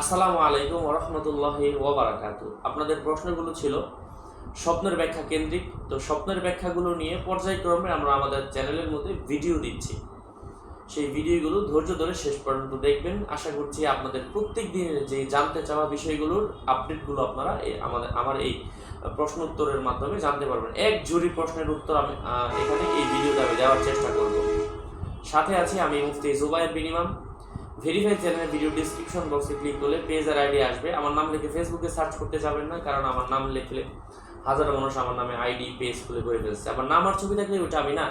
আসসালামু আলাইকুম ওরহমতুল্লাহি ওবরাকাত আপনাদের প্রশ্নগুলো ছিল স্বপ্নের ব্যাখ্যা কেন্দ্রিক। তো স্বপ্নের ব্যাখ্যাগুলো নিয়ে পর্যায়ক্রমে আমরা আমাদের চ্যানেলের মধ্যে ভিডিও দিচ্ছি। সেই ভিডিওগুলো ধৈর্য ধরে শেষ পর্যন্ত দেখবেন। আশা করছি আপনাদের প্রত্যেক দিনের যে জানতে চাওয়া বিষয়গুলোর আপডেটগুলো আপনারা আমাদের, আমার এই প্রশ্ন উত্তরের মাধ্যমে জানতে পারবেন। এক জুড়ি প্রশ্নের উত্তর আমি এখানে এই ভিডিওতে আমি দেওয়ার চেষ্টা করব। সাথে আছি আমি মুফতি জুবাইর বিনিমাম ভেরিফাই চ্যানেলের ভিডিও ডিসক্রিপশন বক্সে ক্লিক করলে পেজ আর আইডি আসবে। আমার নাম লিখে ফেসবুকে সার্চ করতে যাবেন না, কারণ আমার নাম লিখলে হাজারো মানুষ আমার নামে আইডি পেজ খুলে করে ফেলছে। আমার নাম আর ছবি থাকলে ওটা আমি না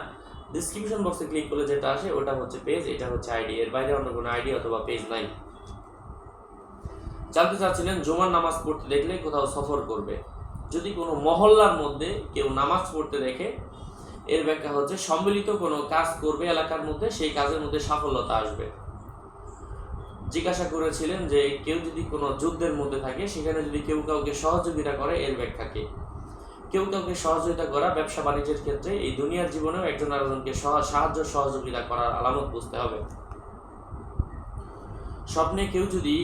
ডিসক্রিপশন বক্সে ক্লিক করলে যেটা আসে, ওটা হচ্ছে পেজ এটা হচ্ছে আইডি এর বাইরে অন্য কোনো আইডি অথবা পেজ নাই। জানতে চাচ্ছিলেন, জুমার নামাজ পড়তে দেখলে কোথাও সফর করবে। যদি কোনো মহল্লার মধ্যে কেউ নামাজ পড়তে দেখে, এর ব্যাখ্যা হচ্ছে সম্মিলিত কোনো কাজ করবে এলাকার মধ্যে, সেই কাজের মধ্যে সাফল্যতা আসবে। জিজ্ঞাসা করেছিলেন যে কেউ যদি কোনো যুদ্ধের মধ্যে থাকে, সেখানে যদি কেউ কাউকে সহযোগিতা করে, এর ব্যাখ্যা কি? কেউ কাউকে সহযোগিতা করা ব্যবসা বাণিজ্যের ক্ষেত্রে এই দুনিয়ার জীবনেও একজন আরেকজনকে সাহায্য সহযোগিতা করার আলামত বুঝতে হবে। স্বপ্নে কেউ যদি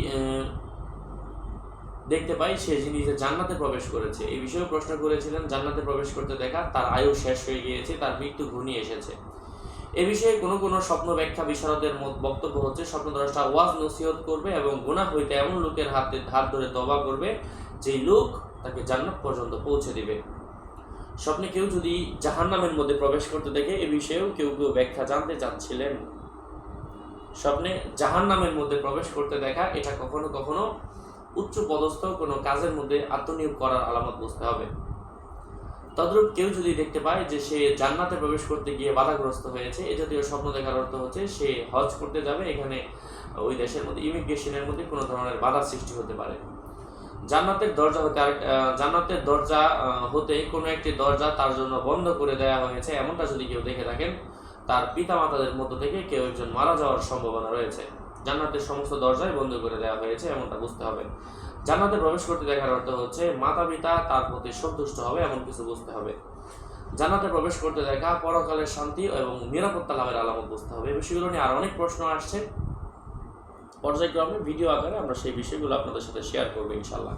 দেখতে পাই সে যে জান্নাতে প্রবেশ করেছে, এই বিষয়ে প্রশ্ন করেছিলেন, জান্নাতে প্রবেশ করতে দেখা তার আয়ু শেষ হয়ে গিয়েছে, তার মৃত্যু ঘনিয়ে এসেছে। এ বিষয়ে কোনো কোনো স্বপ্ন ব্যাখ্যা বিশারদের বক্তব্য হচ্ছে স্বপ্নদ্রষ্টা ওয়াজ নসিহত করবে এবং গুনাহ হইতে এমন লোকের হাতে হাত ধরে তবা করবে যেই লোক তাকে জান্নাত পর্যন্ত পৌঁছে দিবে। স্বপ্নে কেউ যদি জাহান্নামের মধ্যে প্রবেশ করতে দেখে, এ বিষয়েও কেউ কেউ ব্যাখ্যা জানতে চাচ্ছিলেন। স্বপ্নে জাহান্নামের মধ্যে প্রবেশ করতে দেখা, এটা কখনো কখনো উচ্চ পদস্থ কোনো কাজের মধ্যে আত্মনিয়োগ করার আলামত বুঝতে হবে। তদ্রূপ কেউ যদি দেখতে পায় যে সে জান্নাতে প্রবেশ করতে গিয়ে বাধাগ্রস্ত হয়েছে এ জাতীয় স্বপ্ন দেখার অর্থ হচ্ছে সে হজ করতে যাবে এখানে ওই দেশের মধ্যে ইমিগ্রেশনের মধ্যে কোনো ধরনের বাধা সৃষ্টি হতে পারে। জান্নাতের দরজা হতে আহ, জান্নাতের দরজা হতে কোনো একটি দরজা তার জন্য বন্ধ করে দেওয়া হয়েছে এমনটা যদি কেউ দেখে থাকেন তার পিতামাতাদের মধ্য থেকে কেউ একজন মারা যাওয়ার সম্ভাবনা রয়েছে। জান্নাতের সমস্ত দরজাই বন্ধ করে দেওয়া হয়েছে এমনটা বুঝতে হবে। জান্নাতে প্রবেশ করতে দেখার অর্থ হচ্ছে মাতা পিতা তার প্রতি সন্তুষ্ট হবে, এমন কিছু বুঝতে হবে। জান্নাতে প্রবেশ করতে দেখা, পরকালের শান্তি এবং নিরাপত্তা লাভের আলামত বুঝতে হবে। এই বিষয়গুলো নিয়ে আর অনেক প্রশ্ন আসছে। পর্যায়ক্রমে ভিডিও আকারে আমরা সেই বিষয়গুলো আপনাদের সাথে শেয়ার করব ইনশাল্লাহ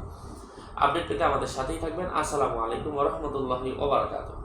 আপডেট পেতে আমাদের সাথেই থাকবেন। আসসালামু আলাইকুম ওরহমতুল্লাহি ওবরাকাতুহ